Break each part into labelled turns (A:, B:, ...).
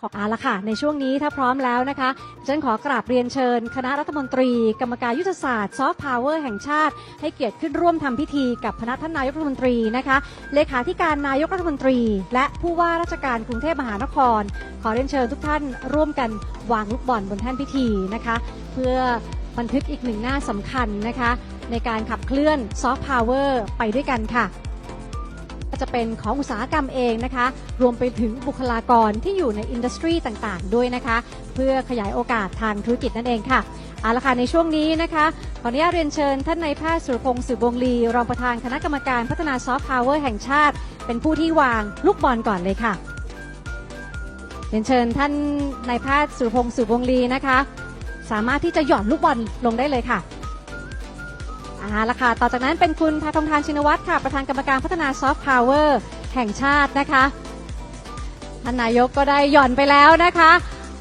A: ขอเอาละค่ะ ในช่วงนี้ถ้าพร้อมแล้วนะคะฉันขอกราบเรียนเชิญ คณะรัฐมนตรี กรรมการยุทธศาสตร์ซอฟต์พาวเวอร์แห่งชาติ ให้เกียรติขึ้นร่วมทำพิธีกับคณะท่านนายกรัฐมนตรีนะคะ เลขาธิการนายกรัฐมนตรี และผู้ว่าราชการกรุงเทพมหานคร ขอเรียนเชิญทุกท่านร่วมกันวางลูกบอลบนแท่นพิธีนะคะ เพื่อบันทึกอีกหนึ่งหน้าสำคัญนะคะ ในการขับเคลื่อนซอฟต์พาวเวอร์ไปด้วยกันค่ะ ก็จะเป็นของอุตสาหกรรมเองนะคะ รวมไปถึงบุคลากรที่อยู่ในอินดัสทรีต่างๆ ด้วยนะคะ เพื่อขยายโอกาสทางธุรกิจนั่นเองค่ะเอาละค่ะในช่วงนี้นะคะขออนุญาตเรียนเชิญท่านนายแพทย์สุรพงศ์สืบวงลี รองประธานคณะกรรมการพัฒนาซอฟต์พาวเวอร์แห่งชาติ เป็นผู้ที่วางลูกบอลก่อนเลยค่ะ เรียนเชิญท่านนายแพทย์สุรพงศ์สืบวงลีนะคะ สามารถที่จะหย่อนลูกบอลลงได้เลยค่ะ อาละค่ะ ต่อจากนั้นเป็นคุณพทองทานชินวัตรค่ะ ประธานกรรมการพัฒนาซอฟต์พาวเวอร์แห่งชาตินะคะ ท่านนายกก็ได้หย่อนไปแล้วนะคะ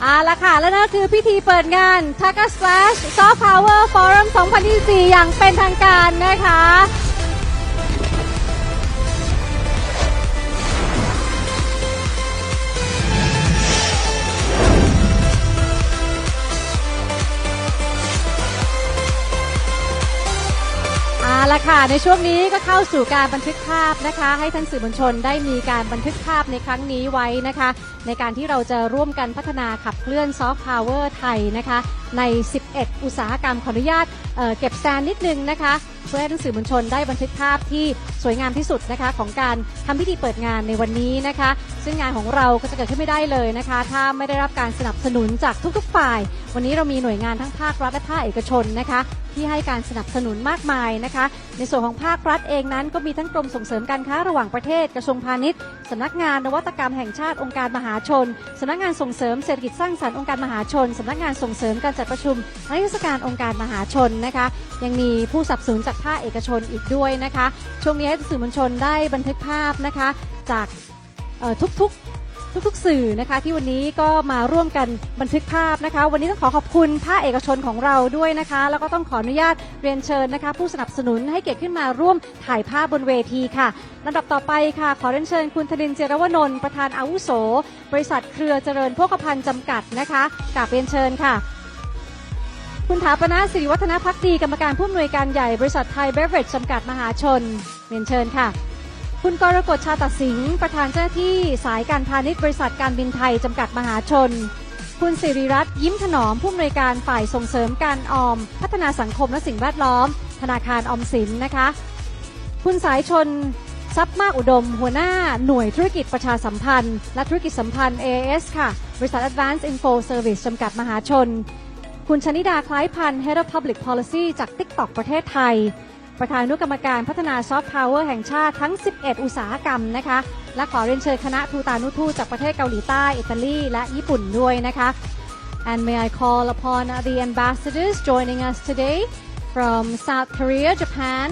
A: เอาละค่ะ และนั่นคือพิธีเปิดงาน t a k a Slash Soft Power Forum 2024 อย่างเป็นทางการนะคะ ละค่ะ ในช่วงนี้ก็เข้าสู่การบันทึกภาพนะคะ ให้ท่านสื่อมวลชนได้มีการบันทึกภาพในครั้งนี้ไว้นะคะ ในการที่เราจะร่วมกันพัฒนาขับเคลื่อนซอฟต์พาวเวอร์ไทยนะคะใน 11 อุตสาหกรรมขออนุญาตเเก็บแซนนิดนึงนะคะเพื่อให้ท่านสื่อมวลชนได้บันทึกภาพที่สวยงามที่สุดนะคะของการทำพิธีเปิดงานในวันนี้นะคะ ซึ่งงานของเราก็จะเกิดขึ้นไม่ได้เลยนะคะ ถ้าไม่ได้รับการสนับสนุนจากทุกๆฝ่าย วันนี้เรามีหน่วยงานทั้งภาครัฐและภาคเอกชนนะคะ ที่ให้การสนับสนุนมากมายนะคะ ในส่วนของภาครัฐเองนั้นก็มีทั้งกรมส่งเสริมการค้าระหว่างประเทศกระทรวงพาณิชย์สำนักงานนวัตกรรมแห่งชาติองค์การมหาชนสำนักงานส่งเสริมเศรษฐกิจสร้างสรรค์องค์การมหาชนสำนักงานส่งเสริมการจัดประชุมและเทศกาลองค์การมหาชนนะคะ ยังมีผู้สับสนจากภาคเอกชนอีกด้วยนะคะ ช่วงนี้ให้สื่อมวลชนได้บันทึกภาพนะคะ จากทุกๆทุกๆสื่อนะคะที่วันนี้ก็มาร่วมกันบันทึกภาพนะคะ วันนี้ต้องขอขอบคุณภาคเอกชนของเราด้วยนะคะ แล้วก็ต้องขออนุญาตเรียนเชิญนะคะ ผู้สนับสนุนให้เกียรติขึ้นมาร่วมถ่ายภาพบนเวทีค่ะลำดับต่อไปค่ะ ขอเรียนเชิญคุณธนินทร์เจรวนนท์ประธานอาวุโส บริษัทเครือเจริญโภคภัณฑ์จำกัดนะคะกราบเรียนเชิญค่ะ คุณถาปนาสิริวัฒนพักดีกรรมการผู้อำนวยการใหญ่บริษัทไทยเบเวอร์จจำกัดมหาชนเรียนเชิญค่ะ คุณกรกฎชาตสิงห์ประธานเจ้าหน้าที่สายการพาณิชย์บริษัทการบินไทยจำกัดมหาชน คุณสิริรัตน์ยิ้มถนอมผู้อำนวยการฝ่ายส่งเสริมการออม พัฒนาสังคมและสิ่งแวดล้อม ธนาคารออมสินนะคะ คุณสายชนทรัพย์มากอุดม หัวหน้าหน่วยธุรกิจประชาสัมพันธ์ และธุรกิจสัมพันธ์ AS ค่ะ บริษัท Advanced Info Service จำกัดมหาชน คุณชนิดาคล้ายพันธ์ Head of Public Policy จาก TikTok ประเทศไทย ประธานอนุกรรมการพัฒนาซอฟต์พาวเวอร์แห่งชาติทั้ง 11 อุตสาหกรรมนะคะ และขอเรียนเชิญคณะทูตานุทูตจากประเทศเกาหลีใต้ อิตาลี และญี่ปุ่นด้วยนะคะ And may I call upon the ambassadors joining us today from South Korea, Japan,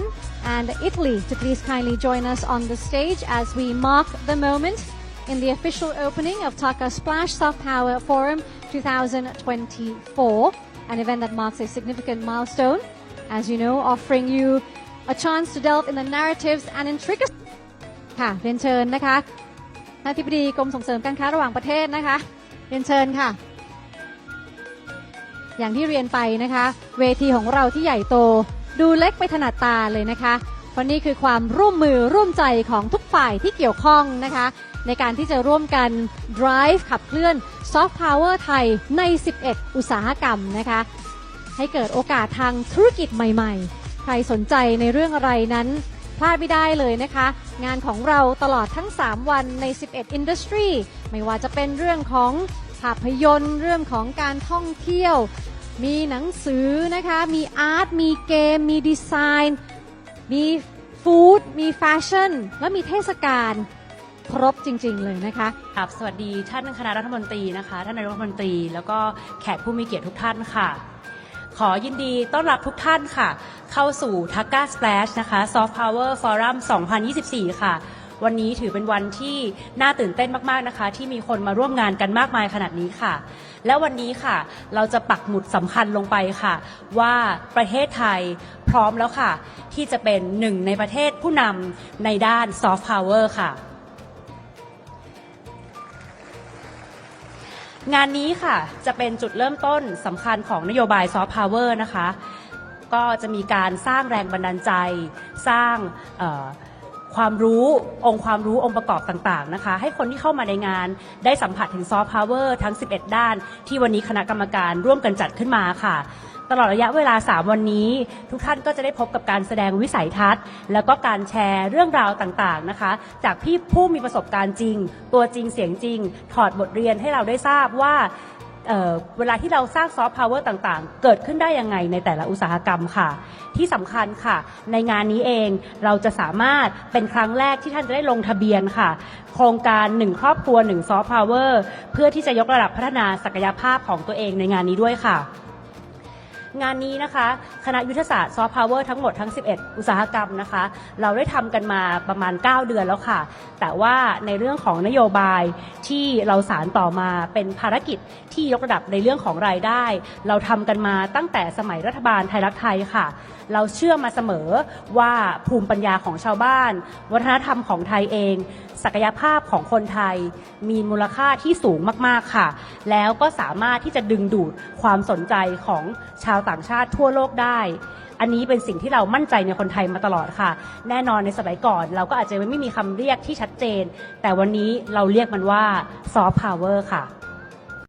A: and Italy to please kindly join us on the stage as we mark the moment in the official opening of Taka Splash Soft Power Forum 2024, an event that marks a significant milestone, as you know, offering you a chance to delve in the narratives and intricacies ค่ะเรียนเชิญนะคะท่านอธิบดีกรมส่งเสริมการค้าระหว่างประเทศนะคะเรียนเชิญค่ะ อย่างที่เรียนไปนะคะ เวทีของเราที่ใหญ่โต ดูเล็กไปถนัดตาเลยนะคะ เพราะนี่คือความร่วมมือร่วมใจของทุกฝ่ายที่เกี่ยวข้องนะคะ ในการที่จะร่วมกัน drive ขับเคลื่อน soft power ไทยใน 11 อุตสาหกรรมนะคะ ให้เกิดโอกาสทางธุรกิจใหม่ ๆ ใครสนใจในเรื่องอะไรนั้นพลาดไม่ได้เลยนะคะ งานของเราตลอดทั้ง 3 วันใน 11 Industry ไม่ว่าจะเป็นเรื่องของภาพยนตร์ เรื่องของการท่องเที่ยว มีหนังสือนะคะ มีอาร์ต มีเกม มีดีไซน์ มีฟู้ดมีแฟชั่น และมีเทศกาลครบจริง ๆ เลยนะคะ
B: ครับสวัสดีท่านคณะรัฐมนตรีนะคะ ท่านนายกรัฐมนตรี แล้วก็แขกผู้มีเกียรติทุกท่านค่ะ ขอยินดีต้อนรับทุกท่านค่ะ เข้าสู่ทักกาสแปลชนะคะซอฟต์พาวเวอร์ฟอรัม2024 ค่ะ วันนี้ถือเป็นวันที่น่าตื่นเต้นมากๆนะคะ ที่มีคนมาร่วมงานกันมากมายขนาดนี้ค่ะ และวันนี้ค่ะ เราจะปักหมุดสำคัญลงไปค่ะ ว่าประเทศไทยพร้อมแล้วค่ะ ที่จะเป็นหนึ่งในประเทศผู้นำในด้าน Soft Power ค่ะงานนี้ค่ะจะเป็นจุดเริ่มต้นสำคัญของนโยบายซอฟต์พาวเวอร์นะคะ ก็จะมีการสร้างแรงบันดาลใจ สร้างเความรู้องค์ความรู้องค์ประกอบต่างๆนะคะ ให้คนที่เข้ามาในงานได้สัมผัสถึงซอฟต์พาวเวอร์ทั้ง 11 ด้าน ที่วันนี้คณะกรรมการร่วมกันจัดขึ้นมาค่ะตลอดระยะเวลา 3 วันนี้ ทุกท่านก็จะได้พบกับการแสดงวิสัยทัศน์ แล้วก็การแชร์เรื่องราวต่างๆนะคะ จากพี่ผู้มีประสบการณ์จริง ตัวจริงเสียงจริง ถอดบทเรียนให้เราได้ทราบว่า เเวลาที่เราสร้างซอฟต์พาวเวอร์ต่างๆ เกิดขึ้นได้ยังไงในแต่ละอุตสาหกรรมค่ะ ที่สำคัญค่ะ ในงานนี้เองเราจะสามารถเป็นครั้งแรกที่ท่านจะได้ลงทะเบียนค่ะ โครงการ1ครอบครัว1ซอฟต์พาวเวอร์เพื่อที่จะยกระดับพัฒนาศักยภาพของตัวเองในงานนี้ด้วยค่ะ งานนี้นะคะ คณะยุทธศาสตร์ซอฟต์พาวเวอร์ทั้งหมดทั้ง 11 อุตสาหกรรมนะคะ เราได้ทำกันมาประมาณ 9 เดือนแล้วค่ะ แต่ว่าในเรื่องของนโยบายที่เราสารต่อมาเป็นภารกิจที่ยกระดับในเรื่องของรายได้ เราทำกันมาตั้งแต่สมัยรัฐบาลไทยรักไทยค่ะ เราเชื่อมาเสมอว่าภูมิปัญญาของชาวบ้าน วัฒนธรรมของไทยเอง ศักยภาพของคนไทยมีมูลค่าที่สูงมาก ๆ ค่ะ แล้วก็สามารถที่จะดึงดูดความสนใจของชาวต่างชาติทั่วโลกได้ อันนี้เป็นสิ่งที่เรามั่นใจในคนไทยมาตลอดค่ะ แน่นอนในสมัยก่อน เราก็อาจจะไม่มีคำเรียกที่ชัดเจน แต่วันนี้เราเรียกมันว่าซอฟต์พาวเวอร์ค่ะ